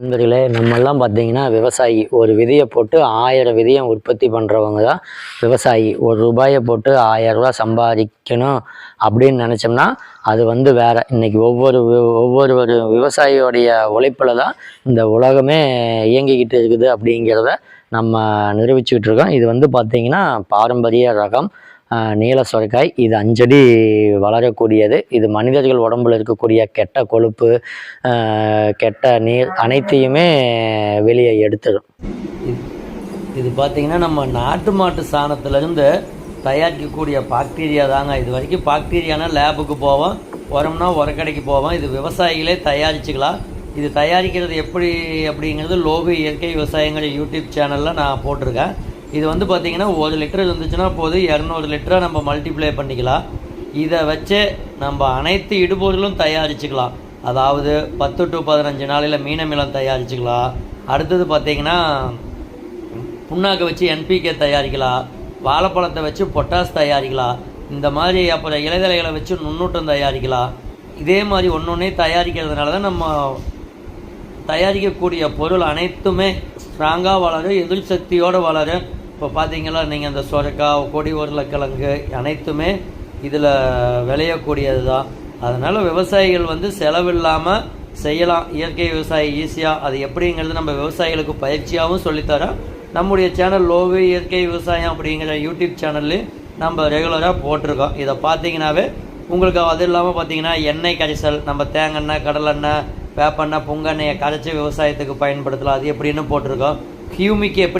நண்பர்களே நம்மெல்லாம் பார்த்தீங்கன்னா விவசாயி. ஒரு விதையை போட்டு ஆயிரம் விதையை உற்பத்தி பண்ணுறவங்க தான் விவசாயி. ஒரு ரூபாயை போட்டு ஆயிரம் சம்பாதிக்கணும் அப்படின்னு நினச்சோம்னா அது வந்து வேற. இன்னைக்கு ஒவ்வொரு ஒவ்வொரு ஒரு விவசாயியோடைய உழைப்பில் தான் இந்த உலகமே இயங்கிக்கிட்டு இருக்குது அப்படிங்கிறத நம்ம நிரூபிச்சுக்கிட்டு இருக்கோம். இது வந்து பார்த்தீங்கன்னா பாரம்பரிய ரகம். நீல சுரக்காய். இது அஞ்சடி வளரக்கூடியது. இது மனிதர்கள் உடம்புல இருக்கக்கூடிய கெட்ட கொழுப்பு கெட்ட நீர் அனைத்தையுமே வெளியே எடுத்துடும் இது பார்த்தீங்கன்னா நம்ம நாட்டு மாட்டு சாணத்துலேருந்து தயாரிக்கக்கூடிய பாக்டீரியா தாங்க. இது வரைக்கும் பாக்டீரியானா லேபுக்கு போவோம் உரம்னா உரக்கடைக்கு போவோம். இது விவசாயிகளே தயாரிச்சுக்கலாம். இது தயாரிக்கிறது எப்படி அப்படிங்கிறது லோகு இயற்கை விவசாயங்கள் யூடியூப் சேனலில் நான் போட்டிருக்கேன். இது வந்து பார்த்தீங்கன்னா ஒரு லிட்டர் இருந்துச்சுன்னா போது இரநூறு லிட்டரை நம்ம மல்டிப்ளை பண்ணிக்கலாம். இதை வச்சு நம்ம அனைத்து இடுபொருளும் தயாரிச்சுக்கலாம். அதாவது பத்து டு பதினஞ்சு நாளையில் மீனமிலம் தயாரிச்சுக்கலாம். அடுத்தது பார்த்திங்கன்னா புண்ணாக்கை வச்சு என்பிகே தயாரிக்கலாம். வாழைப்பழத்தை வச்சு பொட்டாஸ் தயாரிக்கலாம். இந்த மாதிரி அப்புறம் இலைதலைகளை வச்சு நுண்ணூட்டம் தயாரிக்கலாம். இதே மாதிரி ஒன்று ஒன்றே தயாரிக்கிறதுனால தான் நம்ம தயாரிக்கக்கூடிய பொருள் அனைத்துமே ஸ்ட்ராங்காக வளரும் எதிர் சக்தியோடு வளரும். இப்போ பார்த்தீங்கன்னா நீங்கள் இந்த சொரக்காய் கொடி உருளைக்கிழங்கு அனைத்துமே இதில் விளையக்கூடியது தான் அதனால் விவசாயிகள் வந்து செலவில்லாமல் செய்யலாம். இயற்கை விவசாயி ஈஸியாக அது எப்படிங்கிறது நம்ம விவசாயிகளுக்கு பயிற்சியாகவும் சொல்லித்தரோம் நம்முடைய சேனல் லோவு இயற்கை விவசாயம் அப்படிங்கிற யூடியூப் சேனல்லையும் நம்ம ரெகுலராக போட்டிருக்கோம். இதை பார்த்தீங்கன்னாவே உங்களுக்கு அது இல்லாமல் பார்த்தீங்கன்னா எண்ணெய் கரைசல் நம்ம தேங்காய் கடலெண்ணெய் வேப்பெண்ணெய் பொங்கெண்ணெயை கரைச்சி விவசாயத்துக்கு பயன்படுத்தலாம். அது எப்படின்னு போட்டிருக்கோம். ஹியூமிக்கு எப்படி